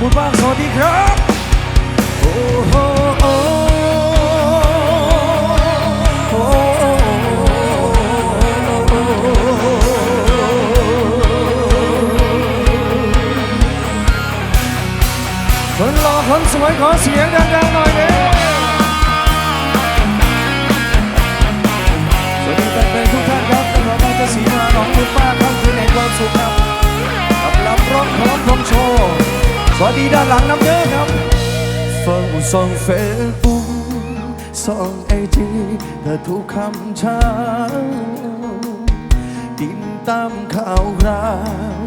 คุณบ้างสวัสดีครับโอ้โหโอ้โหคนหล่อคนสวยขอเสียงดังๆหน่อยเด้สวัส ดีด้านหลังน้ำเด้อครับเฝ้าส่องเฟซบุ๊กส่องไอจีเธอทุกคำเช้าติดตามข่าวคราว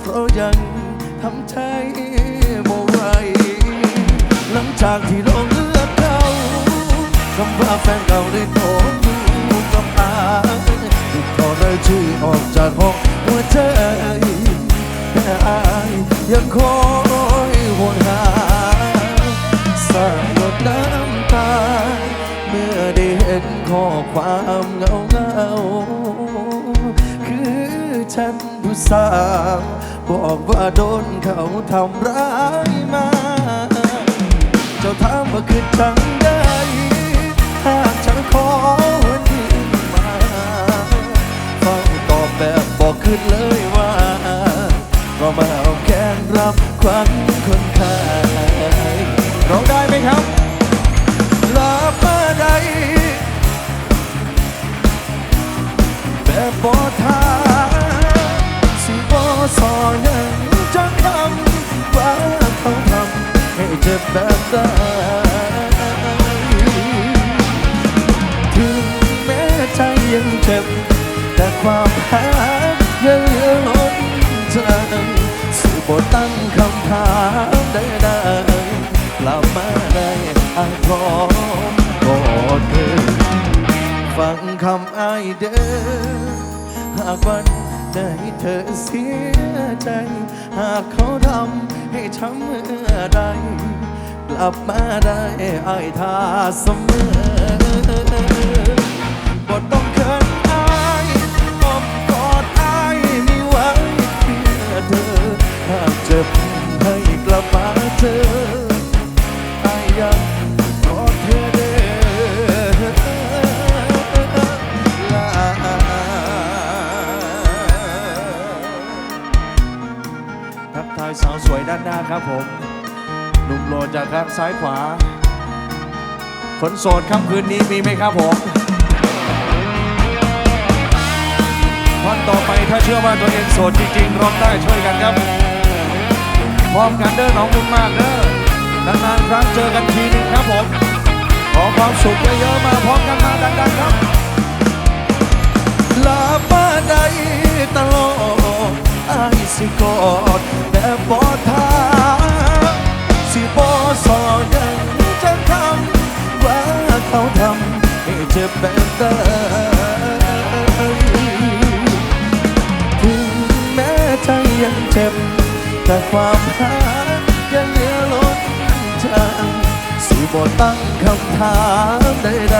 เพราะยังทำใจโมไรหลังจากที่ลงเลือกเขาคำว่าแฟนเก่าได้โตอยู่กับอาติดต่อเลยชื่อออกจากห้องหัวใจแต่อายยังคอ ความเงาเงาคือฉันผู้สาวบอกว่าโดนเขาทำร้ายมา เจ้าถามว่าคือจังได้หากฉันขอวันนี้มาเฝ้าตอบแบบบอกขึ้นเลยว่าก็มาเอาแขนรับควันคนไข้ร้องได้ไหมครับ จ็บแบบใดถึงแม้ใจยังเจ็บ แต่ความหายังเหลือล้นใจสื่บทตั้งคำถามได้ได้กลับมาได้อาพร้อมกอดเธอฟังคำอ้ายเด้อหากวันไหนเธอเสียใจ หากเขาทำให้ช้ำเมื่อใด ลับมาได้อ้ายท่าเสมอบทต้องเขินอายอมกอดอายมีไว้เพื่อเธอหากเจ็บให้กลับมาเจออายยังรอเธอเด้อลาทักทายสาวสวยด้านหน้าครับผม หนุ่มโลจากข้างซ้ายขวาคนโสดค่ำคืนนี้มีไหมครับผมวันต่อไปถ้าเชื่อว่าตัวเองโสดจริงๆร้องได้ช่วยกันครับพร้อมกันเด้อน้องคุณมากเด้อนานๆครั้งเจอกันทีนึงครับผมขอความสุขเยอะๆมาพร้อมกันมาดังๆครับลาบ้าได้ตลอดไอายสิกอ เจ็บแบบใดถึงแม้ใจยังเจ็บ แต่ความหายังเหลือล้นใจสิบ่ตั้งคำถามใด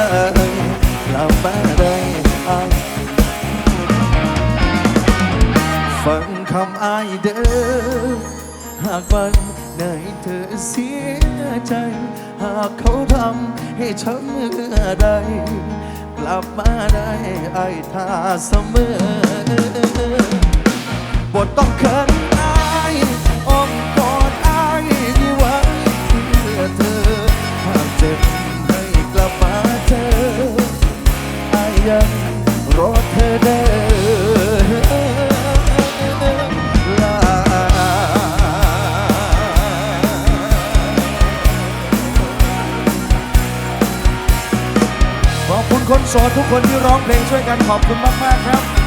ๆกลับมาได้อายฟังคำอายเด้อหากวัน ไหนเธอเสียใจ หากเขาทำให้ช้ำเมื่อใด กลับมาได้อายท่าเสมอ บทต้องเขิน อบคุณคนโสดทุกคนที่ร้องเพลงช่วยกันขอบคุณมาก ๆ ครับ